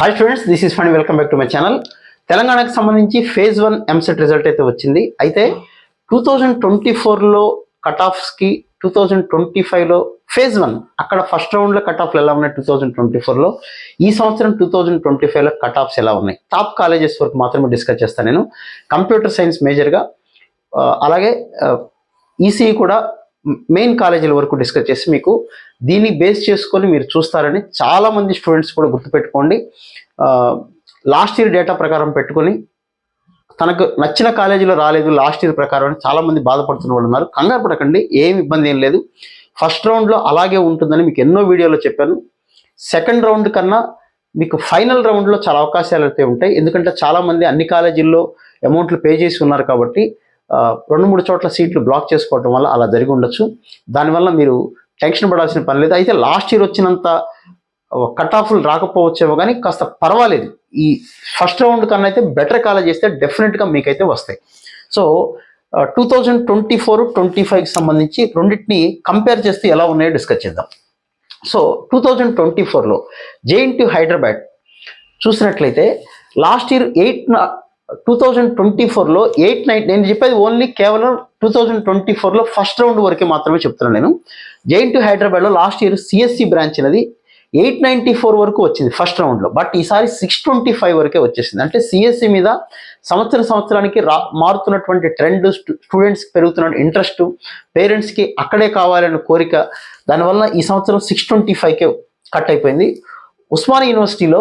Hi students this is fund welcome back to my channel తెలంగాణకు సంబంధించి phase one EAMCET result అయితే వచ్చింది. అయితే టూ థౌజండ్ ట్వంటీ ఫోర్లో కట్ ఆఫ్స్కి టూ థౌజండ్ ట్వంటీ ఫైవ్లో ఫేజ్ వన్ అక్కడ ఫస్ట్ రౌండ్లో కట్ ఆఫ్లు ఎలా ఉన్నాయి టూ థౌజండ్ ట్వంటీ ఫోర్లో ఈ సంవత్సరం టూ థౌజండ్ ట్వంటీ ఫైవ్లో కట్ ఆఫ్స్ ఎలా ఉన్నాయి? టాప్ కాలేజెస్ వరకు మాత్రమే డిస్కస్ చేస్తాను నేను. కంప్యూటర్ సైన్స్ మేజర్గా అలాగే ఈసీఈ కూడా మెయిన్ కాలేజీల వరకు డిస్కస్ చేసి మీకు దీన్ని బేస్ చేసుకొని మీరు చూస్తారని చాలామంది స్టూడెంట్స్ కూడా గుర్తుపెట్టుకోండి. లాస్ట్ ఇయర్ డేటా ప్రకారం పెట్టుకొని తనకు నచ్చిన కాలేజీలో రాలేదు లాస్ట్ ఇయర్ ప్రకారం అని బాధపడుతున్న వాళ్ళు ఉన్నారు. కంగారు పడకండి ఏం ఇబ్బంది ఏం లేదు. ఫస్ట్ రౌండ్లో అలాగే ఉంటుందని మీకు ఎన్నో వీడియోలో చెప్పాను. సెకండ్ రౌండ్ కన్నా మీకు ఫైనల్ రౌండ్లో చాలా అవకాశాలు అయితే ఉంటాయి. ఎందుకంటే చాలామంది అన్ని కాలేజీల్లో అమౌంట్లు పే చేసి ఉన్నారు కాబట్టి రెండు మూడు చోట్ల సీట్లు బ్లాక్ చేసుకోవడం వల్ల అలా జరిగి ఉండొచ్చు. దానివల్ల మీరు టెన్షన్ పడాల్సిన పని లేదు. అయితే లాస్ట్ ఇయర్ వచ్చినంత కట్ ఆఫ్లు రాకపోవచ్చేమో కానీ కాస్త పర్వాలేదు. ఈ ఫస్ట్ రౌండ్ కన్నా అయితే బెటర్ కాలేజ్ చేస్తే డెఫినెట్గా మీకైతే వస్తాయి. So two thousand twenty four twenty ఫైవ్కి సంబంధించి రెండింటిని కంపేర్ చేస్తే ఎలా ఉన్నాయో డిస్కస్ చేద్దాం. సో టూ థౌజండ్ ట్వంటీ ఫోర్లో జేఎన్టీ హైదరాబాద్ చూసినట్లయితే last year eight two thousand twenty ఫోర్లో ఎయిట్ నైన్ నేను చెప్పేది ఓన్లీ కేవలం టూ థౌజండ్ ట్వంటీ ఫోర్లో ఫస్ట్ రౌండ్ వరకే మాత్రమే చెప్తున్నాను నేను. జైన్ టు హైదరాబాద్లో లాస్ట్ ఇయర్ సిఎస్సి బ్రాంచ్ అనేది ఎయిట్ నైంటీ ఫోర్ వరకు వచ్చింది ఫస్ట్ రౌండ్లో. బట్ ఈసారి సిక్స్ ట్వంటీ ఫైవ్ వరకే వచ్చేసింది. అంటే సిఎస్సి మీద సంవత్సరం సంవత్సరానికి రా మారుతున్నటువంటి ట్రెండ్ స్టూడెంట్స్కి పెరుగుతున్న ఇంట్రెస్ట్ పేరెంట్స్కి అక్కడే కావాలనే కోరిక దానివల్ల ఈ సంవత్సరం సిక్స్ ట్వంటీ ఫైవ్కే కట్ అయిపోయింది. ఉస్మానియా యూనివర్సిటీలో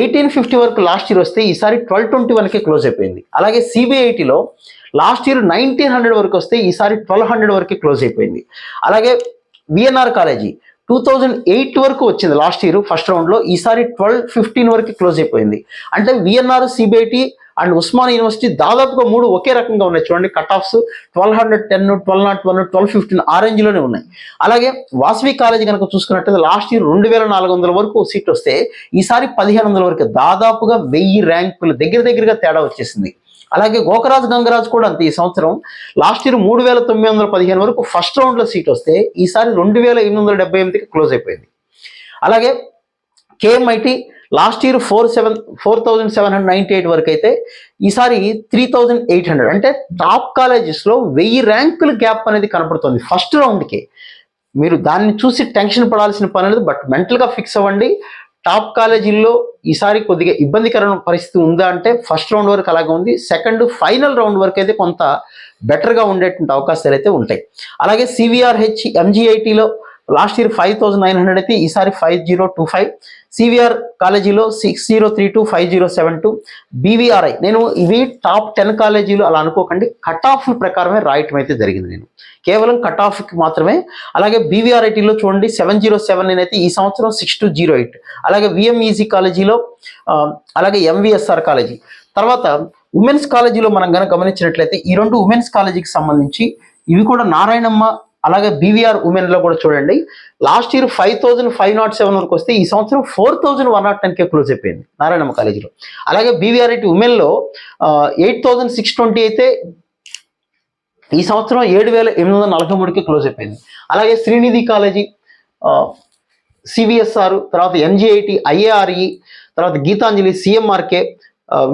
ఎయిటీన్ ఫిఫ్టీ వరకు లాస్ట్ ఇయర్ వస్తే ఈసారి ట్వెల్వ్ ట్వంటీ వన్కే క్లోజ్ అయిపోయింది. అలాగే సిబిఐటిలో లాస్ట్ ఇయర్ నైన్టీన్ హండ్రెడ్ వరకు వస్తే ఈసారి ట్వెల్వ్ హండ్రెడ్ వరకే క్లోజ్ అయిపోయింది. అలాగే VNR college two thousand eight వరకు వచ్చింది లాస్ట్ ఇయర్ ఫస్ట్ రౌండ్లో ఈసారి ట్వెల్వ్ ఫిఫ్టీన్ వరకు క్లోజ్ అయిపోయింది. అంటే VNR CBIT and Osman university దాదాపుగా మూడు ఒకే రకంగా ఉన్నాయి. చూడండి cut offs twelve hundred ten twelve nought one twelve fifteen ఆ రేంజ్లోనే ఉన్నాయి. అలాగే వాసవి కాలేజీ కనుక చూసుకున్నట్లయితే లాస్ట్ ఇయర్ రెండు వేల నాలుగు వందల వరకు సీట్ వస్తే ఈసారి పదిహేను వందల వరకు దాదాపుగా వెయ్యి ర్యాంకులు దగ్గర దగ్గరగా తేడా వచ్చేసింది. అలాగే గోకరాజ్ గంగరాజ్ కూడా అంతే ఈ సంవత్సరం లాస్ట్ ఇయర్ మూడు వేల తొమ్మిది వందల పదిహేను వరకు ఫస్ట్ రౌండ్లో సీట్ వస్తే ఈసారి రెండు వేల ఎనిమిది వందల డెబ్బై ఎనిమిదికి క్లోజ్ అయిపోయింది. అలాగే KMIT last year four seven four thousand seven hundred ninety eight వరకు అయితే ఈసారి త్రీ థౌజండ్ ఎయిట్ హండ్రెడ్ అంటే టాప్ కాలేజెస్లో వెయ్యి ర్యాంకుల గ్యాప్ అనేది కనపడుతుంది ఫస్ట్ రౌండ్కి మీరు దాన్ని చూసి టెన్షన్ పడాల్సిన పని లేదు బట్ మెంటల్గా ఫిక్స్ అవ్వండి. టాప్ కాలేజీల్లో ఈసారి కొద్దిగా ఇబ్బందికరమైన పరిస్థితి ఉందా అంటే ఫస్ట్ రౌండ్ వరకు అలాగే ఉంది. సెకండ్ ఫైనల్ రౌండ్ వరకు అయితే కొంత బెటర్గా ఉండేటువంటి అవకాశాలు అయితే ఉంటాయి. అలాగే CVRH ఎంజీఐటీలో last year five thousand nine hundred అయితే ఈసారి five zero two five. CVR కాలేజీలో six zero three two five zero seven two. BVRI. నేను ఇవి టాప్ టెన్ కాలేజీలు అలా అనుకోకండి. కట్ ఆఫ్ ప్రకారమే రాయటం అయితే జరిగింది నేను. కేవలం కట్ ఆఫ్కి మాత్రమే. అలాగే బీవీఆర్ఐటీలో చూడండి సెవెన్ జీరో సెవెన్ అయితే ఈ సంవత్సరం సిక్స్ టూ జీరో ఎయిట్. అలాగే విఎంఈజీ కాలేజీలో అలాగే ఎంవిఎస్ఆర్ కాలేజీ. తర్వాత ఉమెన్స్ కాలేజీలో మనం కనుక గమనించినట్లయితే ఈ రెండు ఉమెన్స్ కాలేజీకి సంబంధించి ఇవి కూడా నారాయణమ్మ అలాగే బీవీఆర్ ఉమెన్లో కూడా చూడండి. Last year five thousand five naught seven వరకు వస్తే ఈ సంవత్సరం ఫోర్ థౌజండ్ వన్ నాట్ టెన్కే క్లోజ్ అయిపోయింది నారాయణమ్మ కాలేజీలో. అలాగే బీవీఆర్ఐటి ఉమెన్లో ఎయిట్ థౌజండ్ సిక్స్ ట్వంటీ అయితే ఈ సంవత్సరం ఏడు వేల ఎనిమిది వందల నలభై మూడుకి క్లోజ్ అయిపోయింది. అలాగే శ్రీనిధి కాలేజీ సివిఎస్ఆర్ తర్వాత ఎన్జిఐటి ఐఏఆర్ఈ తర్వాత Geethanjali సిఎంఆర్కే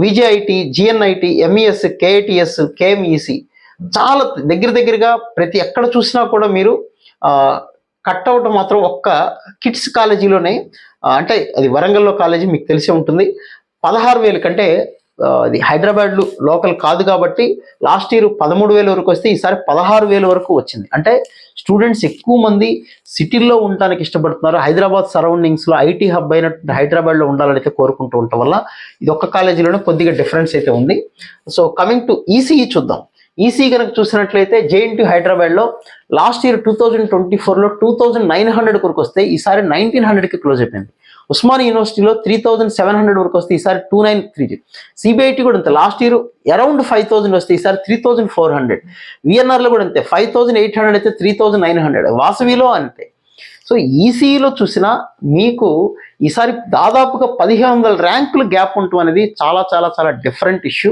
VJIT GNIT MES KITS KMEC చాలా దగ్గర దగ్గరగా ప్రతి ఎక్కడ చూసినా కూడా మీరు కట్అవుట్ మాత్రం ఒక్క కిడ్స్ కాలేజీలోనే అంటే అది వరంగల్లో కాలేజీ మీకు తెలిసే ఉంటుంది. పదహారు వేలు కంటే అది హైదరాబాద్లో లోకల్ కాదు కాబట్టి లాస్ట్ ఇయర్ పదమూడు వేల వరకు వస్తే ఈసారి పదహారు వేల వరకు వచ్చింది. అంటే స్టూడెంట్స్ ఎక్కువ మంది సిటీల్లో ఉండడానికి ఇష్టపడుతున్నారు. హైదరాబాద్ సరౌండింగ్స్లో ఐటీ హబ్ అయినటువంటి హైదరాబాద్లో ఉండాలని అయితే కోరుకుంటూ ఉండటం వల్ల ఇది ఒక్క కాలేజీలోనే కొద్దిగా డిఫరెన్స్ అయితే ఉంది. సో కమింగ్ టు ఈసీఈ చూద్దాం. ఈసీ కనుక చూసినట్లయితే జేఎన్టీ హైదరాబాద్లో last year two thousand twenty ఫోర్లో టూ థౌజండ్ నైన్ హండ్రెడ్ వరకు వస్తే ఈసారి నైన్టీన్ హండ్రెడ్కి క్లోజ్ అయిపోయింది. ఉస్మానియా యూనివర్సిటీలో త్రీ థౌజండ్ సెవెన్ హండ్రెడ్ వరకు వస్తే ఈసారి టూ నైన్ త్రీ సిబిఐటి కూడా అంతే. Last year around five thousand వస్తే ఈసారి త్రీ థౌసండ్ ఫోర్ హండ్రెడ్ విఎన్ఆర్లో కూడా అంతే. ఫైవ్ థౌసండ్ ఎయిట్ హండ్రెడ్ అయితే త్రీ థౌసండ్ నైన్ హండ్రెడ్ వాసవిలో అంతే. సో ఈసీఈలో చూసినా మీకు ఈసారి దాదాపుగా పదిహేను వందల ర్యాంకులు గ్యాప్ ఉండటం అనేది చాలా చాలా చాలా డిఫరెంట్ ఇష్యూ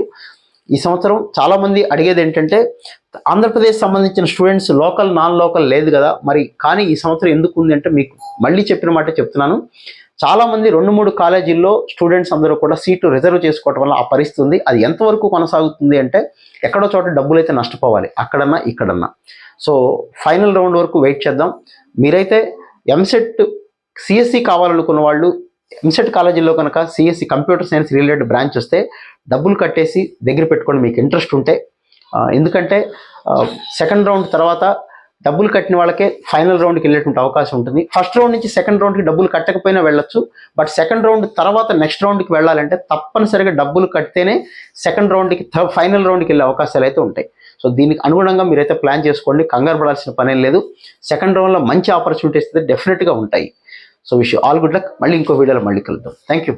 ఈ సంవత్సరం చాలామంది అడిగేది ఏంటంటే ఆంధ్రప్రదేశ్ సంబంధించిన స్టూడెంట్స్ లోకల్ నాన్ లోకల్ లేదు కదా మరి కానీ ఈ సంవత్సరం ఎందుకు ఉంది అంటే మీకు మళ్ళీ చెప్పిన మాట చెప్తున్నాను. చాలామంది రెండు మూడు కాలేజీల్లో స్టూడెంట్స్ అందరూ కూడా సీటు రిజర్వ్ చేసుకోవటం వల్ల ఆ పరిస్థితి ఉంది. అది ఎంతవరకు కొనసాగుతుంది అంటే ఎక్కడో చోట డబ్బులు అయితే నష్టపోవాలి అక్కడన్నా ఇక్కడన్నా. సో ఫైనల్ రౌండ్ వరకు వెయిట్ చేద్దాం. మీరైతే ఎంసెట్ సిఎస్సి కావాలనుకున్న వాళ్ళు ఇన్సెట్ కాలేజీలో కనుక CSC computer science related branch వస్తే డబ్బులు కట్టేసి దగ్గర పెట్టుకొని మీకు ఇంట్రెస్ట్ ఉంటే. ఎందుకంటే సెకండ్ రౌండ్ తర్వాత డబ్బులు కట్టిన వాళ్ళకే ఫైనల్ రౌండ్కి వెళ్ళేటువంటి అవకాశం ఉంటుంది. ఫస్ట్ రౌండ్ నుంచి సెకండ్ రౌండ్కి డబ్బులు కట్టకపోయినా వెళ్ళొచ్చు. బట్ సెకండ్ రౌండ్ తర్వాత నెక్స్ట్ రౌండ్కి వెళ్ళాలంటే తప్పనిసరిగా డబ్బులు కడితేనే సెకండ్ రౌండ్కి ఫైనల్ రౌండ్కి వెళ్ళే అవకాశాలు అయితే ఉంటాయి. సో దీనికి అనుగుణంగా మీరైతే ప్లాన్ చేసుకోండి. కంగారు పడాల్సిన పనేం లేదు. సెకండ్ రౌండ్లో మంచి ఆపర్చునిటీస్ అయితే డెఫినెట్గా ఉంటాయి. So wish all good luck మళ్ళీ ఇంకో వీడియోలో మళ్ళీ కలుద్దాం. Thank you